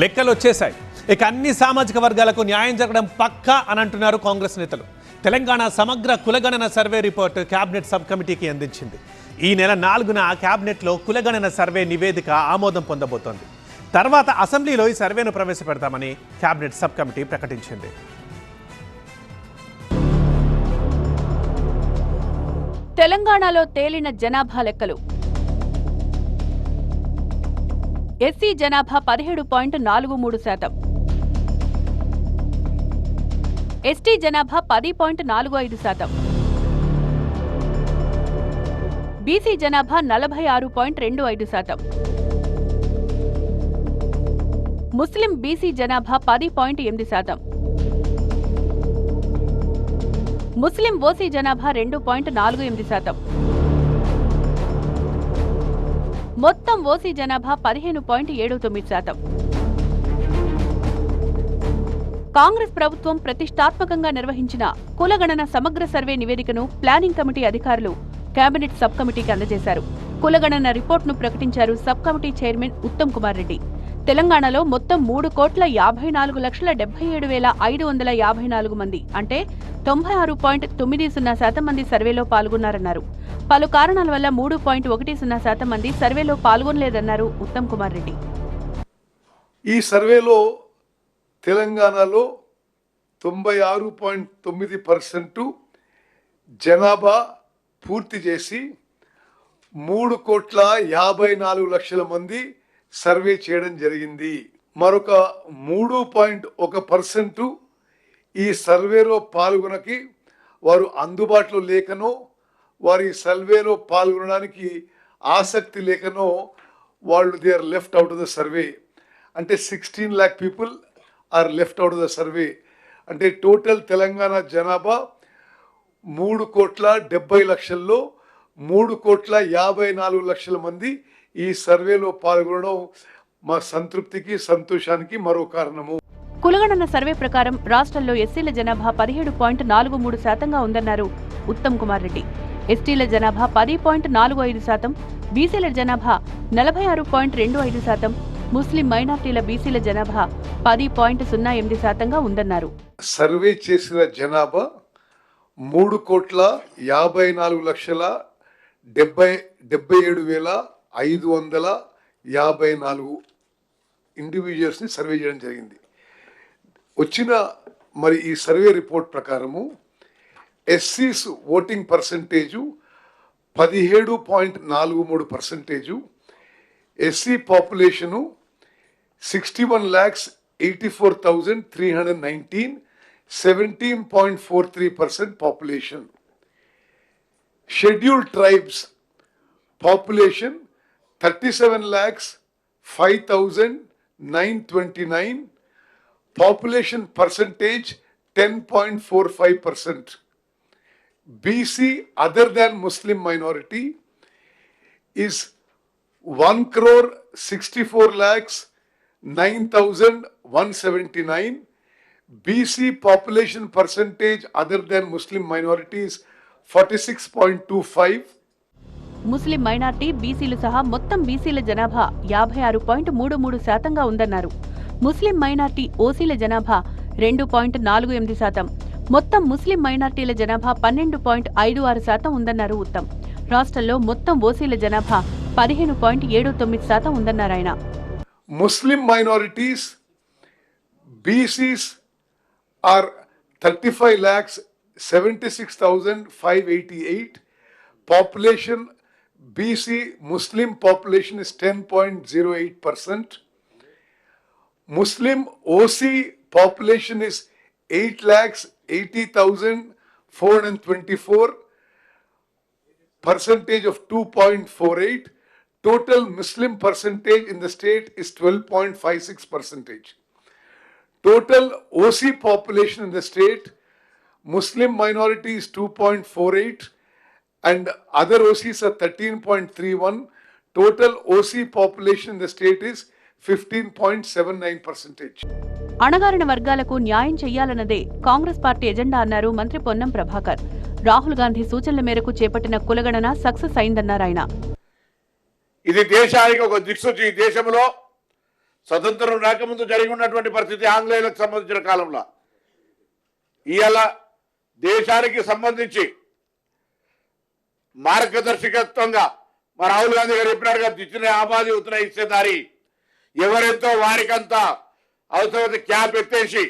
లెక్కలు వచ్చేశాయి. ఇక అన్ని సామాజిక వర్గాలకు న్యాయం జరగడం పక్కా అని అంటున్నారు కాంగ్రెస్ నేతలు. తెలంగాణ సమగ్ర కులగణన సర్వే రిపోర్టు కేబినెట్ సబ్ కమిటీకి అందించింది. ఈ నెల నాలుగున కేబినెట్లో కులగణన సర్వే నివేదిక ఆమోదం పొందబోతోంది. తర్వాత అసెంబ్లీలో ఈ సర్వేను ప్రవేశపెడతామని కేబినెట్ సబ్ కమిటీ ప్రకటించింది. తెలంగాణలో తేలిన జనాభా లెక్కలు. ఎస్సీ జనాభా పదిహేడు పాయింట్ నాలుగు మూడు శాతం. ఎస్టీ జనాభా పది పాయింట్ నాలుగు ఐదు శాతం. బీసీ జనాభా నలభై ఆరు పాయింట్ రెండు ఐదు శాతం. ముస్లిం బీసీ జనాభా పది పాయింట్ ఎనిమిది శాతం. ముస్లిం ఓసీ జనాభా రెండు పాయింట్ నాలుగు ఎనిమిది శాతం. మొత్తం ఓసీ జనాభా పదిహేను పాయింట్ ఏడు తొమ్మిది శాతం. కాంగ్రెస్ ప్రభుత్వం ప్రతిష్టాత్మకంగా నిర్వహించిన కులగణన సమగ్ర సర్వే నివేదికను ప్లానింగ్ కమిటీ అధికారులు కేబినెట్ సబ్ కమిటీకి అందజేశారు. కులగణన రిపోర్టును ప్రకటించారు sub committee chairman Uttam Kumar Reddy. తెలంగాణలో మొత్తం మూడు కోట్ల యాభై నాలుగు లక్షల డెబ్బై ఏడు వేల ఐదు వందల యాభై నాలుగు మంది అంటే తొంభై ఆరు పాయింట్ తొమ్మిది సున్నా శాతం మంది సర్వేలో పాల్గొన్నారన్నారు. పలు కారణాల వల్ల మూడు పాయింట్ ఒకటి సున్నా శాతం మంది సర్వేలో పాల్గొనలేదన్నారు ఉత్తమ్ కుమార్ రెడ్డి. ఈ సర్వేలో తెలంగాణలో తొంభై ఆరు పాయింట్ తొమ్మిది పర్సెంటు జనాభా పూర్తి చేసి మూడు కోట్ల యాభై నాలుగు లక్షల మంది సర్వే చేయడం జరిగింది. మరొక మూడు పాయింట్ ఒక పర్సెంటు ఈ సర్వేలో పాల్గొనకి వారు అందుబాటులో లేకనో వారి సర్వేలో పాల్గొనడానికి ఆసక్తి లేకనో వాళ్ళు they are left out of the survey. అంటే sixteen lakh people are left out of the survey. అంటే టోటల్ తెలంగాణ జనాభా మూడు కోట్ల డెబ్బై లక్షల్లో మూడు కోట్ల యాభై నాలుగు లక్షల మంది ఈ సర్వేలో పాల్గొనడం మా సంతృప్తికి సంతోషానికి మరో కారణము. కులగణన సర్వే ప్రకారం రాష్ట్రంలో ఎస్సీల జనాభా పదిహేడు పాయింట్ నాలుగు మూడు శాతంగా ఉందన్నారు ఉత్తమ్ కుమార్ రెడ్డి. ఎస్టీల జనాభా పది పాయింట్ నాలుగు ఐదు శాతం బీసీల జనాభా నలభై ఆరు పాయింట్ రెండు ఐదు శాతం ముస్లిం మైనార్టీల బీసీల జనాభా పది పాయింట్ సున్నా ఎనిమిది శాతంగా ఉందన్నారు. సర్వే చేసిన జనాభా మూడు కోట్ల యాభై నాలుగు లక్షల డెబ్బై డెబ్బై ఏడు వేల ఐదు వందల యాభై నాలుగు ఇండివిజువల్స్ని సర్వే చేయడం జరిగింది. వచ్చిన మరి ఈ సర్వే రిపోర్ట్ ప్రకారము ఎస్సీస్ ఓటింగ్ పర్సంటేజు పదిహేడు పాయింట్ నాలుగు మూడు percentage SC population sixty one lakhs eighty four thousand three hundred nineteen seventeen point four three percent population scheduled tribes population thirty seven lakhs five thousand nine twenty nine population percentage ten point four five percent BC other than Muslim minority is 1 crore 64 lakhs 9179 bc population percentage other than muslim minorities 46.25 Muslim minority బీసీలు సహా మొత్తం బీసీల జనాభా యాభై ఆరు point మూడు మూడు శాతంగా ఉందన్నారు. ముస్లిం మైనార్టీ ఓసీల జనాభా రెండు పాయింట్ నాలుగు ఎనిమిది శాతం. మొత్తం ముస్లిం మైనార్టీల జనాభా పన్నెండు పాయింట్ ఐదు ఆరు శాతం ఉందన్నారు ఉత్తమ్. రాష్ట్రంలో మొత్తం ఓసీల జనాభా పదిహేను పాయింట్ ఏడు తొమ్మిది శాతం ఉందన్నారు ఆయన. Muslim minorities BCs are thirty five lakhs seventy six thousand five eighty eight. Population BC Muslim population is ten point zero eight percent. Muslim OC population is eight lakhs 80,424, percentage of 2.48. Total Muslim percentage in the state is 12.56 percentage. Total OC population in the state, Muslim minority is 2.48 and other OCs are 13.31. Total OC population in the state is 15.79 percentage. అణగారిన వర్గాలకు న్యాయం చెయ్యాలన్నదే Congress party agenda అన్నారు మంత్రి పొన్నం ప్రభాకర్. రాహుల్ గాంధీ సూచనల మేరకు చేపట్టిన కులగణన success అయిందన్నారు ఆయన. ఇది దేశానికి ఒక దిక్సూచి. దేశంలో స్వతంత్రం రాకముందు జరిగి ఉన్నటువంటి పరిస్థితి ఆంగ్లేయులకు సంబంధించిన కాలంలో. ఇవాళ దేశానికి సంబంధించి మార్గదర్శకత్వంగా మా రాహుల్ గాంధీ గారు చెప్పినట్టుగా దిచ్చిన ఆబాది ఉత్తర ఇచ్చేదారి ఎవరెంతో వారికంతా అవసరమైతే క్యాప్ ఎత్తేసి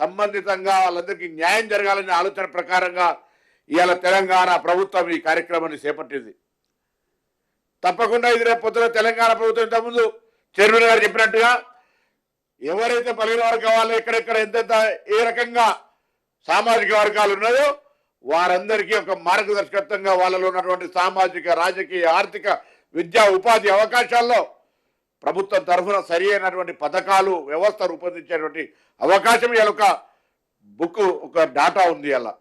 సంబంధితంగా వాళ్ళందరికీ న్యాయం జరగాలనే ఆలోచన ప్రకారంగా ఇవాళ తెలంగాణ ప్రభుత్వం ఈ కార్యక్రమాన్ని చేపట్టింది. తప్పకుండా ఇది రేపు పొద్దున తెలంగాణ ప్రభుత్వం ఇంతకుముందు చైర్మన్ గారు చెప్పినట్టుగా ఎవరైతే పలిగిన వర్గం వాళ్ళు ఎక్కడెక్కడ ఎంతెంత ఏ రకంగా సామాజిక వర్గాలు ఉన్నాయో వారందరికీ ఒక మార్గదర్శకత్వంగా వాళ్ళలో ఉన్నటువంటి సామాజిక రాజకీయ ఆర్థిక విద్యా ఉపాధి అవకాశాల్లో ప్రభుత్వం తరఫున సరి అయినటువంటి పథకాలు వ్యవస్థ రూపొందించేటువంటి అవకాశం ఒక బుక్ ఒక డాటా ఉంది అలా.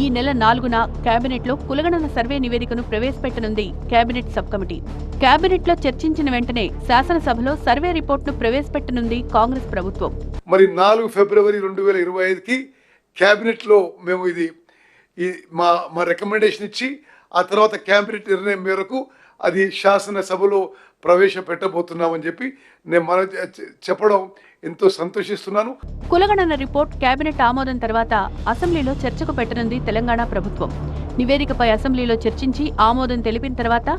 ఈ నెల నాలుగున కేబినెట్లో కులగణన సర్వే నివేదికను ప్రవేశపెట్టనుంది కేబినెట్ సబ్ కమిటీ. కేబినెట్లో చర్చించిన వెంటనే శాసనసభలో సర్వే రిపోర్టును ప్రవేశపెట్టనుంది కాంగ్రెస్ ప్రభుత్వం. మరి నాలుగు ఫిబ్రవరి రెండు వేల ఇరవై ఐదుకి క్యాబినెట్లో మేము ఇది మా మా రికమెండేషన్ ఇచ్చి ఆ తర్వాత క్యాబినెట్ నిర్ణయం మేరకు అది శాసనసభలో ప్రవేశపెట్టబోతున్నామని చెప్పి నేను మన చెప్పడం ఎంతో సంతోషిస్తున్నాను. కులగణన రిపోర్ట్ కేబినెట్ ఆమోదం తర్వాత అసెంబ్లీలో చర్చకు పెట్టనుంది తెలంగాణ ప్రభుత్వం. నివేదికపై అసెంబ్లీలో చర్చించి ఆమోదం తెలిపిన తర్వాత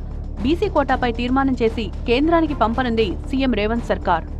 బీసీ కోటాపై తీర్మానం చేసి కేంద్రానికి పంపనుంది సీఎం రేవంత్ సర్కార్.